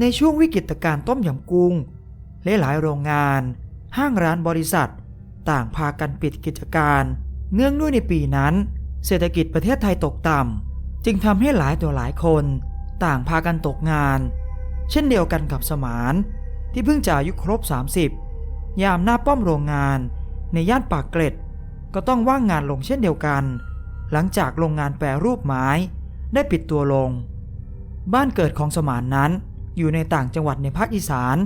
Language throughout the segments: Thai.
ในช่วงวิกฤตการ์ต้มยำกุ้งลหลายๆโรงงาน ห้างร้านบริษัท ต่างพากันปิดกิจการ เนื่องด้วยในปีนั้น เศรษฐกิจประเทศไทยตกต่ำจึงทำให้หลายตัวหลายคน ต่างพากันตกงาน เช่นเดียวกันกับสมานที่เพิ่งจะอายุครบ 30 ยามหน้าป้อมโรงงาน ในย่านปากเกร็ด ก็ต้องว่างงานลงเช่นเดียวกัน หลังจากโรงงานแปรรูปไม้ได้ปิดตัวลง บ้านเกิดของสมานนั้น อยู่ในต่างจังหวัดในภาคอีสาน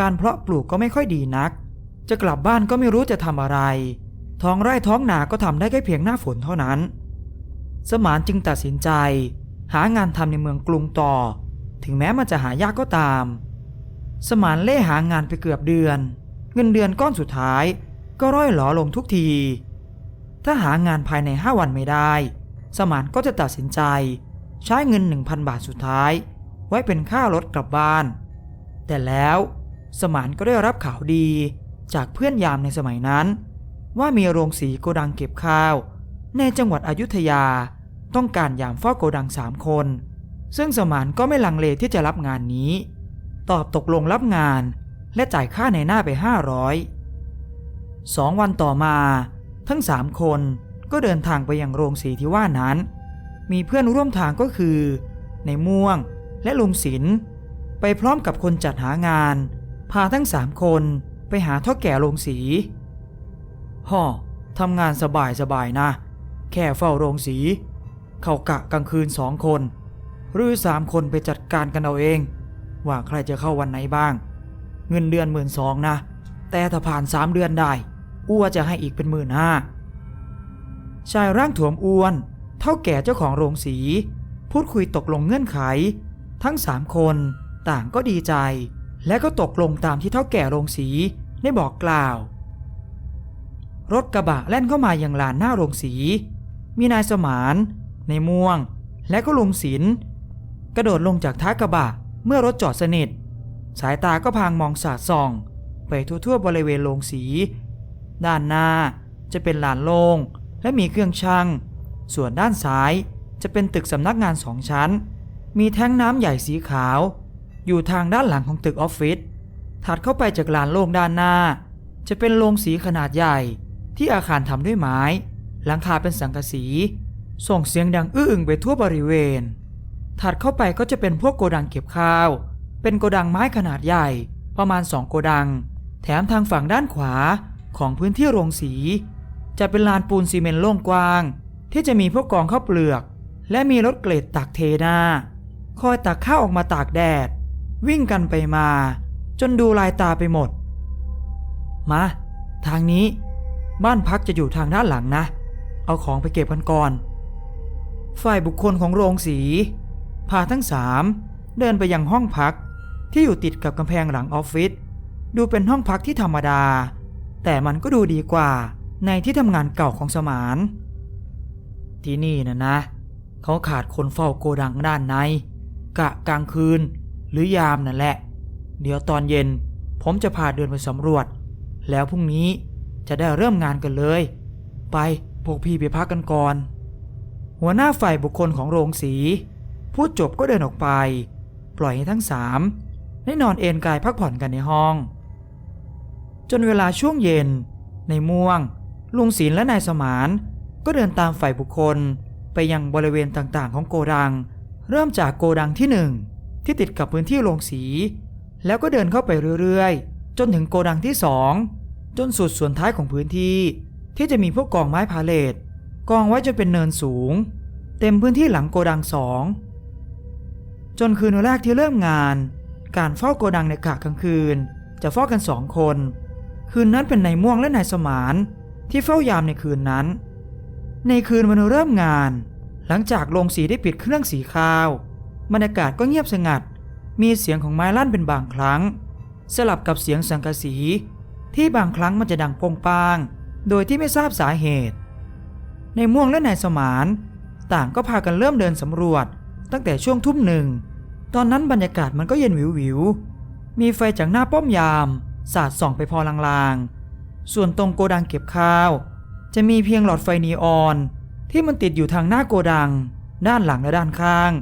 การเพาะปลูกก็ไม่ค่อยดีนัก จะกลับบ้านก็ไม่รู้จะทำอะไร ท้องไร่ท้องนาก็ทำได้แค่เพียงหน้าฝนเท่านั้น สมานจึงตัดสินใจ หางานทำในเมืองกรุงต่อ ถึงแม้มันจะหายากก็ตาม สมานเล่หางานไปเกือบเดือน เงินเดือนก้อนสุดท้าย ก็ร่อยหลอลงทุกที ถ้าหางานภายใน5วันไม่ได้ สมานก็จะตัดสินใจ ใช้เงิน1,000บาทสุดท้าย ไว้เป็นค่ารถกลับบ้าน แต่แล้วสมานก็ได้รับข่าวดีจากเพื่อนยามในสมัยนั้น ว่ามีโรงสีโกดังเก็บข้าว ในจังหวัดอยุธยาต้องการยามเฝ้าโกดังสามคน ซึ่งสมานก็ไม่ลังเลที่จะรับงานนี้ ตอบตกลงรับงานและจ่ายค่าในหน้าไป 500สองวันต่อมา ทั้งสามคนก็เดินทางไปยังโรงสีที่ว่านั้น มีเพื่อนร่วมทางก็คือ ในม่วง และลุงศิลป์ไปพร้อมกับคนจัดหางาน พาทั้งสามคนไปหาเท่าแก่โรงสีฮ่อทำงานสบายสบายๆนะ แค่เฝ้าโรงสี เข้ากะกลางคืนสองคน หรือสามคนไปจัดการกันเอาเอง ว่าใครจะเข้าวันไหนบ้าง เงินเดือนหมื่นสองนะ แต่ถ้าผ่านสามเดือนได้อ้วจะให้อีกเป็นหมื่นห้าชายร่างถวมอ้วน เท่าแก่เจ้าของโรงสี พูดคุยตกลงเงื่อนไข ทั้งสามคนต่างก็ดีใจ และก็ตกลงตามที่เท่าแก่โรงสีได้บอกกล่าว รถกระบะแล่นเข้ามาอย่างลานหน้าโรงสี มีนายสมาน ในม่วง และก็ลุงศิลป์กระโดดลงจากท้ายกระบะเมื่อรถจอดสนิท สายตาก็พางมองสาดส่อง ไปทั่วๆบริเวณโรงสี ด้านหน้าจะเป็นลานโล่งและมีเครื่องช่างส่วนด้านซ้ายจะเป็นตึกสำนักงานสองชั้น มีแท้งน้ำใหญ่สีขาว อยู่ทางด้านหลังของตึกออฟฟิศถัดเข้าไปจากลานโล่งด้านหน้า จะเป็นโรงสีขนาดใหญ่ ที่อาคารทำด้วยไม้ หลังคาเป็นสังกะสี ส่งเสียงดังอื้ออึงไปทั่วบริเวณ ถัดเข้าไปก็จะเป็นพวกโกดังเก็บข้าว เป็นโกดังไม้ขนาดใหญ่ ประมาณ2โกดัง แถมทางฝั่งด้านขวาของพื้นที่โรงสี จะเป็นลานปูนซีเมนต์โล่งกว้าง ที่จะมีพวกกองข้าวเปลือก และมีรถเกรดตักเทหน้า คอยตักข้าวออกมาตากแดด วิ่งกันไปมา จนดูลายตาไปหมด มา ทางนี้ บ้านพักจะอยู่ทางด้านหลังนะ เอาของไปเก็บกันก่อน ฝ่ายบุคคลของโรงสีพาทั้งสามเดินไปยังห้องพักที่อยู่ติดกับกำแพงหลังออฟฟิศดูเป็นห้องพักที่ธรรมดา แต่มันก็ดูดีกว่าในที่ทำงานเก่าของสมาน ที่นี่นะนะ เขาขาดคนเฝ้าโกดังด้านใน กะกลางคืน หรือยามนั่นแหละ เดี๋ยวตอนเย็น ผมจะพาเดินไปสำรวจ แล้วพรุ่งนี้จะได้เริ่มงานกันเลย ไปพวกพี่ไปพักกันก่อน หัวหน้าฝ่ายบุคคลของโรงสี พูดจบก็เดินออกไป ปล่อยให้ทั้งสามได้นอนเอนกายพักผ่อนกันในห้อง จนเวลาช่วงเย็น ในม่วง ลุงศิลและนายสมานก็เดินตามฝ่ายบุคคลไปยังบริเวณต่างๆของโกดัง เริ่มจากโกดังที่หนึ่งที่ติดกับพื้นที่โรงสี แล้วก็เดินเข้าไปเรื่อยๆ จนถึงโกดังที่สองจนสุดส่วนท้ายของพื้นที่ ที่จะมีพวกกองไม้พาเลทกองไว้จนเป็นเนินสูง เต็มพื้นที่หลังโกดังสองจนคืนวันแรกที่เริ่มงาน การเฝ้าโกดังในกะกลางคืน จะเฝ้ากันสองคน คืนนั้นเป็นนายม่วงและนายสมานที่เฝ้ายามในคืนนั้น ในคืนวันเริ่มงาน หลังจากโรงสีได้ปิดเครื่องสีขาวบรรยากาศก็เงียบสงัด มีเสียงของไม้ลั่นเป็นบางครั้ง สลับกับเสียงสังกะสี ที่บางครั้งมันจะดังโปงปาง โดยที่ไม่ทราบสาเหตุ ในม่วงและนายสมานต่างก็พากันเริ่มเดินสำรวจ ตั้งแต่ช่วงทุ่มหนึ่ง ตอนนั้นบรรยากาศมันก็เย็นวิววิวมีไฟจากหน้าป้อมยาม สาดส่องไปพอลางๆ ส่วนตรงโกดังเก็บข้าว จะมีเพียงหลอดไฟนีออน ที่มันติดอยู่ทางหน้าโกดัง ด้านหลังและด้านข้าง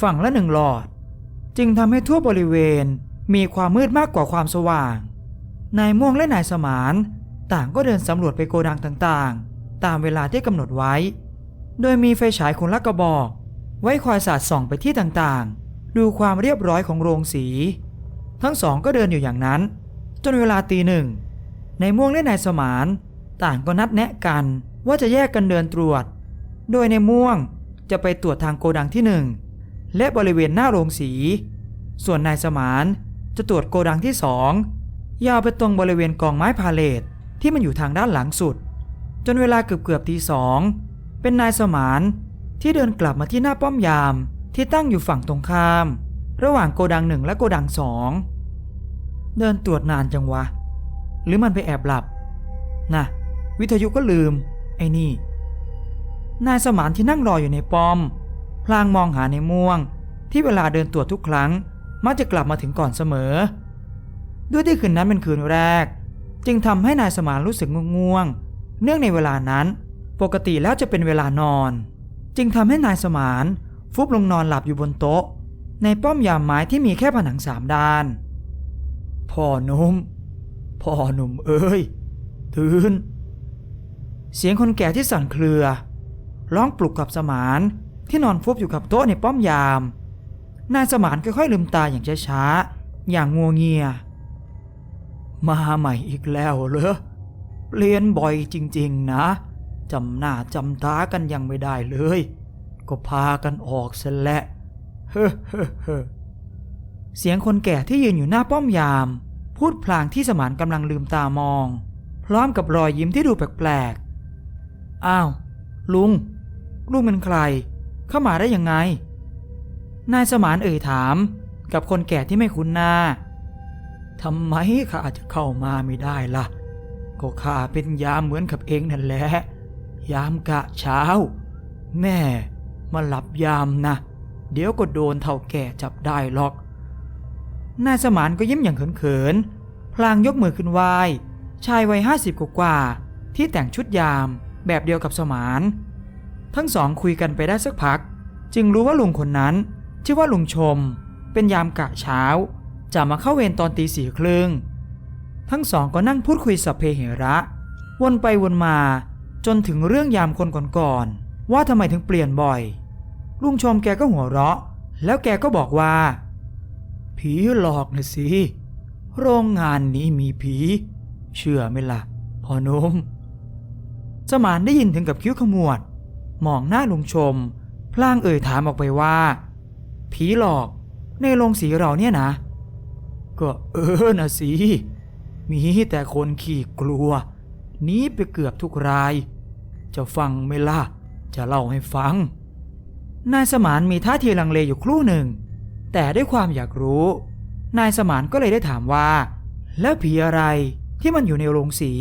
ฝั่งละหนึ่งหลอด จึงทำให้ทั่วบริเวณมีความมืดมากกว่าความสว่าง นายม่วงและนายสมานต่างก็เดินสำรวจไปโกดังต่างๆ ตามเวลาที่กำหนดไว้ โดยมีไฟฉายคนละกระบอก ไว้คอยสาดส่องไปที่ต่างๆ ดูความเรียบร้อยของโรงสี ทั้งสองก็เดินอยู่อย่างนั้น จนเวลาตีหนึ่งนายม่วงและนายสมาน ต่างก็นัดแนะกันว่าจะแยกกันเดินตรวจ โดยในม่วงจะไปตรวจทางโกดังที่หนึ่งและบริเวณหน้าโรงสี ส่วนนายสมานจะตรวจโกดังที่สองยาวไปตรงบริเวณกองไม้พาเลทที่มันอยู่ทางด้านหลังสุด จนเวลาเกือบเกือบๆตีสองเป็นนายสมานที่เดินกลับมาที่หน้าป้อมยามที่ตั้งอยู่ฝั่งตรงข้าม ระหว่างโกดังหนึ่งและโกดังสองเดินตรวจนานจังวะ หรือมันไปแอบหลับนะวิทยุก็ลืม ไอ้นี่ นายสมานที่นั่งรออยู่ในป้อม พลางมองหาในม่วง ที่เวลาเดินตรวจทุกครั้ง มักจะกลับมาถึงก่อนเสมอ ด้วยที่คืนนั้นเป็นคืนแรก จึงทำให้นายสมานรู้สึกง่วงๆเนื่องในเวลานั้น ปกติแล้วจะเป็นเวลานอน จึงทำให้นายสมาน ฟุบลงนอนหลับอยู่บนโต๊ะ ในป้อมยามไม้ที่มีแค่ผนังสามด้าน พ่อหนุ่มพ่อหนุ่มเอ้ย ตื่นเสียงคนแก่ที่สั่นเครือ ร้องปลุกกับสมานที่นอนฟุบอยู่กับโต๊ะในป้อมยาม นายสมานค่อยๆลืมตาอย่างช้าๆ อย่างงัวเงีย มาใหม่อีกแล้วเหรอ เปลี่ยนบ่อยจริงๆนะ จำหน้าจำตากันยังไม่ได้เลย ก็พากันออกเสและเฮ้อเฮ้อเฮ้อเสียงคนแก่ที่ยืนอยู่หน้าป้อมยาม พูดพลางที่สมานกำลังลืมตามอง พร้อมกับรอยยิ้มที่ดูแปลกๆ อ้าว ลุง ลุงเป็นใคร เข้ามาได้ยังไง นายสมานเอ่ยถามกับคนแก่ที่ไม่คุ้นหน้าทำไมข้าจจะเข้ามาไม่ได้ล่ะ ก็ข้าเป็นยามเหมือนกับเองนั่นแหละ ยามกะเช้า แม่มาหลับยามนะ เดี๋ยวก็โดนเท่าแก่จับได้หรอก นายสมานก็ยิ้มอย่างเขินๆ พลางยกมือขึ้นไหว้ชายวัยห้าสิบกว่าที่แต่งชุดยามแบบเดียวกับสมาน ทั้งสองคุยกันไปได้สักพัก จึงรู้ว่าลุงคนนั้น ชื่อว่าลุงชม เป็นยามกะเช้า จะมาเข้าเวรตอนตีสี่ครึ่งทั้งสองก็นั่งพูดคุยสัพเพเหระ วนไปวนมา จนถึงเรื่องยามคนก่อนๆว่าทำไมถึงเปลี่ยนบ่อย ลุงชมแกก็หัวเราะ แล้วแกก็บอกว่า ผีหลอกนะสิ โรงงานนี้มีผี เชื่อไหมล่ะพอนุ่มสมานได้ยินถึงกับคิ้วขมวด มองหน้าลุงชม พลางเอ่ยถามออกไปว่า ผีหลอกในโรงสีเราเนี่ยนะ ก็เออนะสิ มีแต่คนขี้กลัวหนีไปเกือบทุกราย จะฟังไหมล่ะ จะเล่าให้ฟัง นายสมานมีท่าทีลังเลอยู่ครู่หนึ่ง แต่ด้วยความอยากรู้ นายสมานก็เลยได้ถามว่า แล้วผีอะไรที่มันอยู่ในโรงสี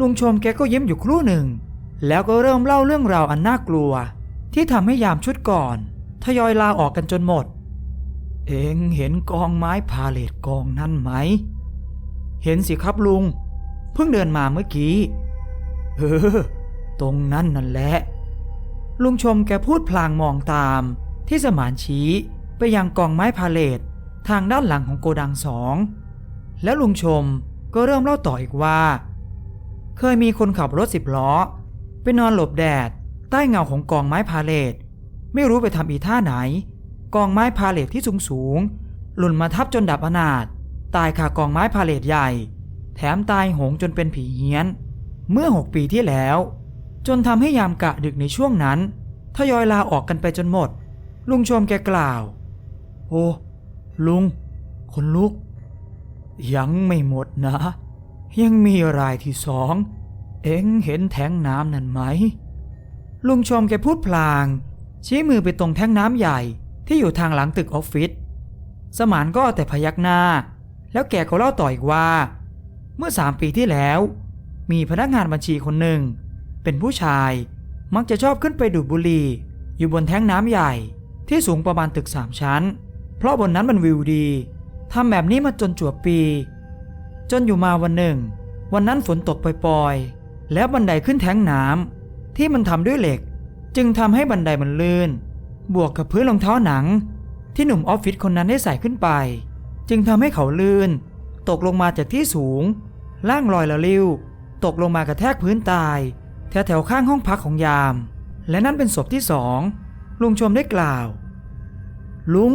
ลุงชมแกก็ยิ้มอยู่ครู่หนึ่ง แล้วก็เริ่มเล่าเรื่องราวอันน่ากลัว ที่ทำให้ยามชุดก่อนทยอยลาออกกันจนหมด เอ็งเห็นกองไม้พาเลทกองนั้นไหม เห็นสิครับลุง เพิ่งเดินมาเมื่อกี้ เออ ตรงนั้นนั่นแหละ ลุงชมแกพูดพลางมองตามที่สมานชี้ไปยังกองไม้พาเลททางด้านหลังของโกดังสอง แล้วลุงชมก็เริ่มเล่าต่ออีกว่า เคยมีคนขับรถสิบล้อ ไปนอนหลบแดด ใต้เงาของกองไม้พาเลทไม่รู้ไปทำอีท่าไหน กองไม้พาเลทที่สูงสูงหล่นมาทับจนดับอนาถตายคากองไม้พาเลทใหญ่ แถมตายหงจนเป็นผีเฮี้ยน เมื่อหกปีที่แล้ว จนทำให้ยามกะดึกในช่วงนั้นทยอยลาออกกันไปจนหมด ลุงชมแกกล่าว โอ้ลุง คนลุก ยังไม่หมดนะ ยังมีรายที่สอง เอ็งเห็นแท้งน้ำนั่นไหม ลุงชมแกพูดพลาง ชี้มือไปตรงแท้งน้ำใหญ่ที่อยู่ทางหลังตึกออฟฟิศ สมานก็เอาแต่พยักหน้า แล้วแกก็เล่าต่ออีกว่า เมื่อสามปีที่แล้ว มีพนักงานบัญชีคนหนึ่ง เป็นผู้ชายมักจะชอบขึ้นไปดูดบุหรี่อยู่บนแท้งน้ำใหญ่ที่สูงประมาณตึกสามชั้น เพราะบนนั้นมันวิวดีทำแบบนี้มาจนจวบปี จนอยู่มาวันหนึ่ง วันนั้นฝนตกปล่อยๆ แล้วบันไดขึ้นแท้งน้ำที่มันทำด้วยเหล็ก จึงทำให้บันไดมันลื่น บวกกับพื้นรองเท้าหนัง ที่หนุ่มออฟฟิศคนนั้นได้ใส่ขึ้นไป จึงทำให้เขาลื่น ตกลงมาจากที่สูง ล่างลอยละลิ้ว ตกลงมากระแทกพื้นตาย แถวแถวข้างห้องพักของยาม และนั่นเป็นศพที่สองลุงชมได้กล่าว ลุง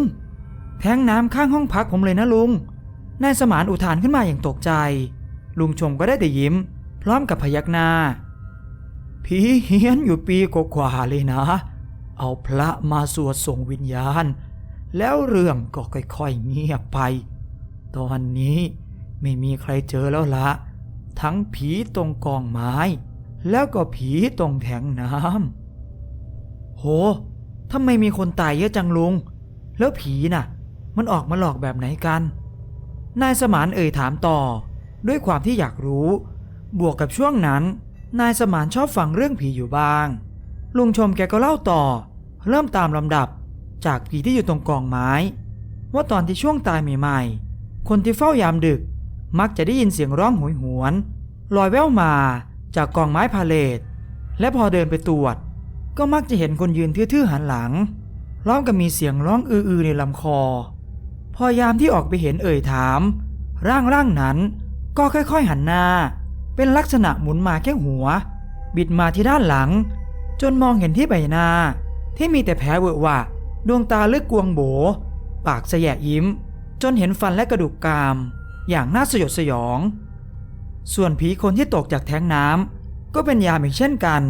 แทงน้ำข้างห้องพักผมเลยนะลุงนายสมานอุทานขึ้นมาอย่างตกใจ ลุงชมก็ได้แต่ยิ้ม ร้อมกับพยักหน้า ผีเฮี้ยนอยู่ปีกว่าเลยนะ เอาพระมาสวดส่งวิญญาณ แล้วเรื่องก็ค่อยๆเงียบไป ตอนนี้ไม่มีใครเจอแล้วละ ทั้งผีตรงกองไม้ แล้วก็ผีตรงแทงน้ำโหทำไมมีคนตายเยอะจังลุง แล้วผีน่ะ มันออกมาหลอกแบบไหนกัน นายสมานเอ่ยถามต่อ ด้วยความที่อยากรู้ บวกกับช่วงนั้น นายสมานชอบฟังเรื่องผีอยู่บ้าง ลุงชมแกก็เล่าต่อ เริ่มตามลำดับ จากผีที่อยู่ตรงกองไม้ ว่าตอนที่ช่วงตายใหม่ๆ คนที่เฝ้ายามดึก มักจะได้ยินเสียงร้องโหยหวนลอยแว่วมาจากกองไม้พาเลทและพอเดินไปตรวจ ก็มักจะเห็นคนยืนทื่อๆหันหลังร้องกับมีเสียงร้องอือๆในลำคอ พอยามที่ออกไปเห็นเอ่ยถาม ร่างร่างนั้นก็ค่อยๆหันหน้า เป็นลักษณะหมุนมาแค่หัว บิดมาที่ด้านหลัง จนมองเห็นที่ใบหน้า ที่มีแต่แผลเวอะหวะดวงตาเลึกกวงโบ ปากแสยะยิ้ม จนเห็นฟันและกระดูกกราม อย่างน่าสยดสยอง ส่วนผีคนที่ตกจากแท้งน้ำก็เป็นยามอีกเช่นกัน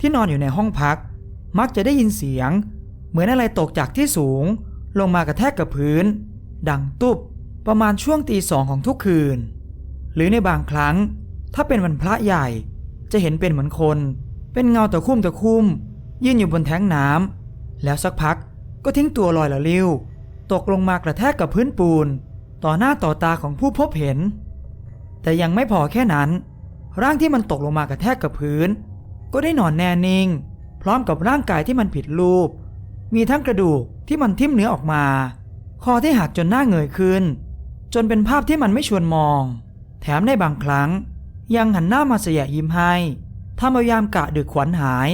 ที่นอนอยู่ในห้องพัก มักจะได้ยินเสียง เหมือนอะไรตกจากที่สูง ลงมากระแทกกับพื้น ดังตุบประมาณช่วงตีสองของทุกคืน หรือในบางครั้ง ถ้าเป็นวันพระใหญ่ จะเห็นเป็นเหมือนคน เป็นเงาตะคุ่มตะคุ่มยืนอยู่บนแท้งน้ำแล้วสักพักก็ทิ้งตัวลอยละลิ้ว ตกลงมากระแทกกับพื้นปูน ต่อหน้าต่อตาของผู้พบเห็น แต่ยังไม่พอแค่นั้น ร่างที่มันตกลงมากระแทกกับพื้น ก็ได้นอนแน่นิ่ง พร้อมกับร่างกายที่มันผิดรูป มีทั้งกระดูกที่มันทิ่มเนื้อออกมา คอที่หักจนหน้าเงยขึ้น จนเป็นภาพที่มันไม่ชวนมอง แถมในบางครั้ง ยังหันหน้ามาเสียยิ้มให้ทำเอายามกะดึกขวัญหาย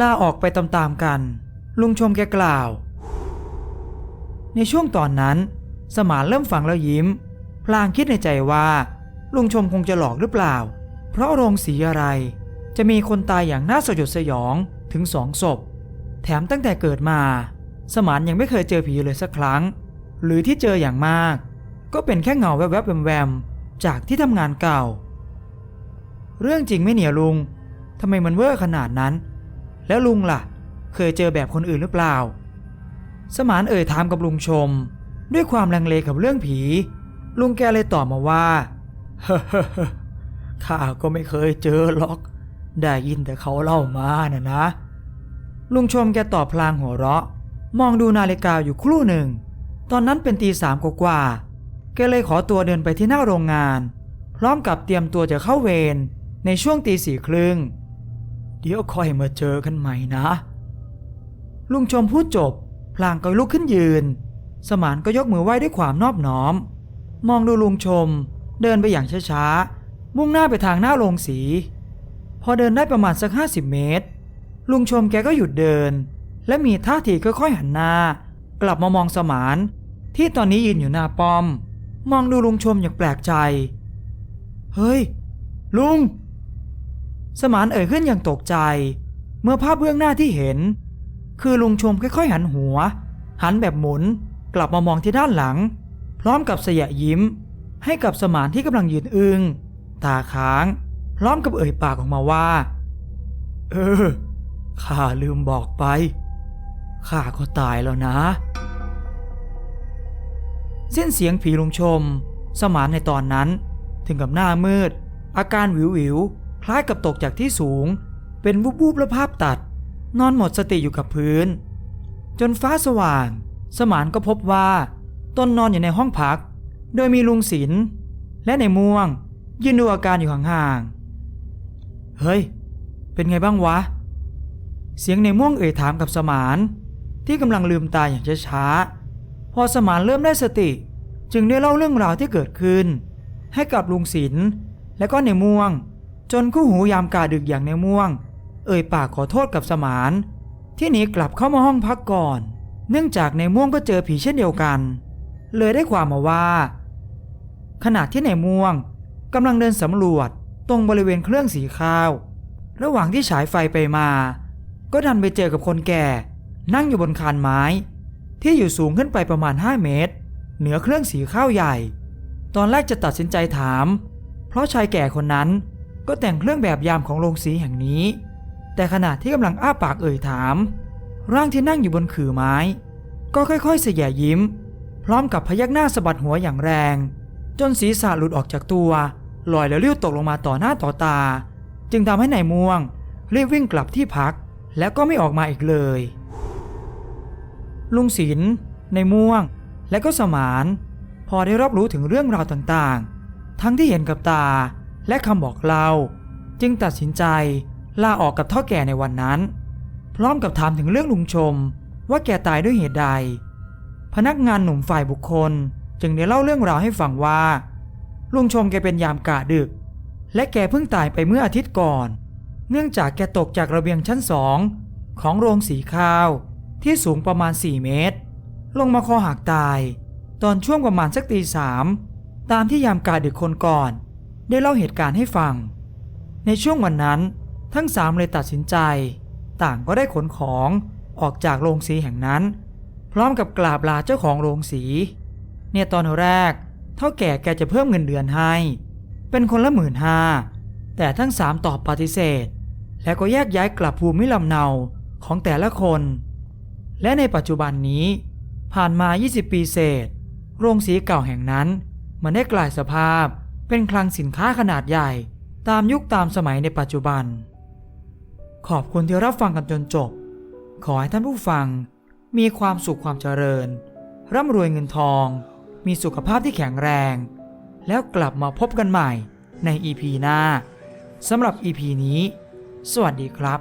ลาออกไปตามๆกัน ลุงชมแกกล่าว ในช่วงตอนนั้น สมานเริ่มฟังแล้วยิ้ม พลางคิดในใจว่า ลุงชมคงจะหลอกหรือเปล่า เพราะโรงสีอะไร จะมีคนตายอย่างน่าสยดสยองถึงสองศพ แถมตั้งแต่เกิดมา สมานยังไม่เคยเจอผีเลยสักครั้ง หรือที่เจออย่างมาก ก็เป็นแค่เงาแวบๆแวมๆจากที่ทำงานเก่า เรื่องจริงไม่เหนียวลุงทำไมมันเวอร์ขนาดนั้น แล้วลุงล่ะ เคยเจอแบบคนอื่นหรือเปล่า สมานเอ่ยถามกับลุงชม ด้วยความลังเลกับเรื่องผี ลุงแกเลยตอบมาว่าข้าก็ไม่เคยเจอหรอก ได้ยินแต่เขาเล่ามาน่ะนะ ลุงชมแกตอบพลางหัวเราะ มองดูนาฬิกาอยู่ครู่หนึ่ง ตอนนั้นเป็นตีสามกว่าแกเลยขอตัวเดินไปที่หน้าโรงงาน พร้อมกับเตรียมตัวจะเข้าเวร ในช่วงตีสี่ครึ่งเดี๋ยวคอยมาเจอกันใหม่นะ ลุงชมพูดจบ พลางก็ลุกขึ้นยืน สมานก็ยกมือไหว้ด้วยความนอบน้อม มองดูลุงชม เดินไปอย่างช้าๆ มุ่งหน้าไปทางหน้าโรงสี พอเดินได้ประมาณสักห้าสิบเมตร ลุงชมแกก็หยุดเดิน และมีท่าทีค่อยๆหันหน้า กลับมามองสมาน ที่ตอนนี้ยืนอยู่หน้าป้อม มองดูลุงชมอย่างแปลกใจ เฮ้ย ลุง สมานเอ่ยขึ้นอย่างตกใจ เมื่อภาพเบื้องหน้าที่เห็น คือลุงชมค่อยๆหันหัว หันแบบหมุนกลับมามองที่ด้านหลัง พร้อมกับเสยะยิ้ม ให้กับสมานที่กำลังยืนอึงตาค้าง พร้อมกับเอ่ยปากออกมาว่า เออข้าลืมบอกไปข้าก็ตายแล้วนะ สิ้นเสียงผีลุงชม สมานในตอนนั้นถึงกับหน้ามืด อาการวิววิว ล้ายกับตกจากที่สูง เป็นวูบวูบๆและภาพตัด นอนหมดสติอยู่กับพื้น จนฟ้าสว่าง สมานก็พบว่าตนนอนอยู่ในห้องพัก โดยมีลุงศิลป์และในม่วง ยืนดูอาการอยู่ห่างๆ เฮ้ย เป็นไงบ้างวะ เสียงในม่วงเอ่ยถามกับสมานที่กำลังลืมตาอย่างช้าๆ พอสมานเริ่มได้สติ จึงได้เล่าเรื่องราวที่เกิดขึ้น ให้กับลุงศิลป์และก็ในม่วง จนคู่หูยามกาดึกอย่างในม่วง เอ่ยปากขอโทษกับสมาน ที่หนีกลับเข้ามาห้องพักก่อน เนื่องจากในม่วงก็เจอผีเช่นเดียวกัน เลยได้ความมาว่า ขณะที่ในม่วงกำลังเดินสำรวจตรงบริเวณเครื่องสีข้าว ระหว่างที่ฉายไฟไปมา ก็ดันไปเจอกับคนแก่ นั่งอยู่บนคานไม้ ที่อยู่สูงขึ้นไปประมาณ 5 เมตร เหนือเครื่องสีข้าวใหญ่ ตอนแรกจะตัดสินใจถาม เพราะชายแก่คนนั้น ก็แต่งเครื่องแบบยามของโรงสีแห่งนี้ แต่ขณะที่กำลังอ้าปากเอ่ยถาม ร่างที่นั่งอยู่บนขื่อไม้ ก็ค่อยๆเสียยิ้ม พร้อมกับพยักหน้าสะบัดหัวอย่างแรง จนศีรษะหลุดออกจากตัวลอยแล้วลิ้ยวตกลงมาต่อหน้าต่อตา จึงทำให้นายม่วงรีบวิ่งกลับที่พัก แล้วก็ไม่ออกมาอีกเลย ลุงศิลป์ในม่วง และก็สมาน พอได้รับรู้ถึงเรื่องราวต่างๆ ทั้งที่เห็นกับตา และคำบอกเล่าจึงตัดสินใจลาออกกับเท่าแก่ในวันนั้น พร้อมกับถามถึงเรื่องลุงชมว่าแกตายด้วยเหตุใด พนักงานหนุ่มฝ่ายบุคคลจึงได้เล่าเรื่องราวให้ฟังว่า ลุงชมแกเป็นยามกะดึก และแกเพิ่งตายไปเมื่ออาทิตย์ก่อน เนื่องจากแกตกจากระเบียงชั้นสองของโรงสีข้าวที่สูงประมาณ 4 เมตร ลงมาคอหักตาย ตอนช่วงประมาณสักตีสามตามที่ยามกาดึกคนก่อน ได้เล่าเหตุการณ์ให้ฟัง ในช่วงวันนั้นทั้งสามเลยตัดสินใจ ต่างก็ได้ขนของออกจากโรงสีแห่งนั้น พร้อมกับกราบลาเจ้าของโรงสี เนี่ยตอนแรกเท่าแก่แกจะเพิ่มเงินเดือนให้ เป็นคนละหมื่นห้าแต่ทั้งสามตอบปฏิเสธ และก็แยกย้ายกลับภูมิลำเนาของแต่ละคน และในปัจจุบันนี้ ผ่านมา 20 ปีเศษ โรงสีเก่าแห่งนั้น มันได้กลายสภาพ เป็นคลังสินค้าขนาดใหญ่ตามยุคตามสมัยในปัจจุบัน ขอบคุณที่รับฟังกันจนจบ ขอให้ท่านผู้ฟังมีความสุขความเจริญ ร่ำรวยเงินทอง มีสุขภาพที่แข็งแรง แล้วกลับมาพบกันใหม่ใน EP หน้าสำหรับ EP นี้ สวัสดีครับ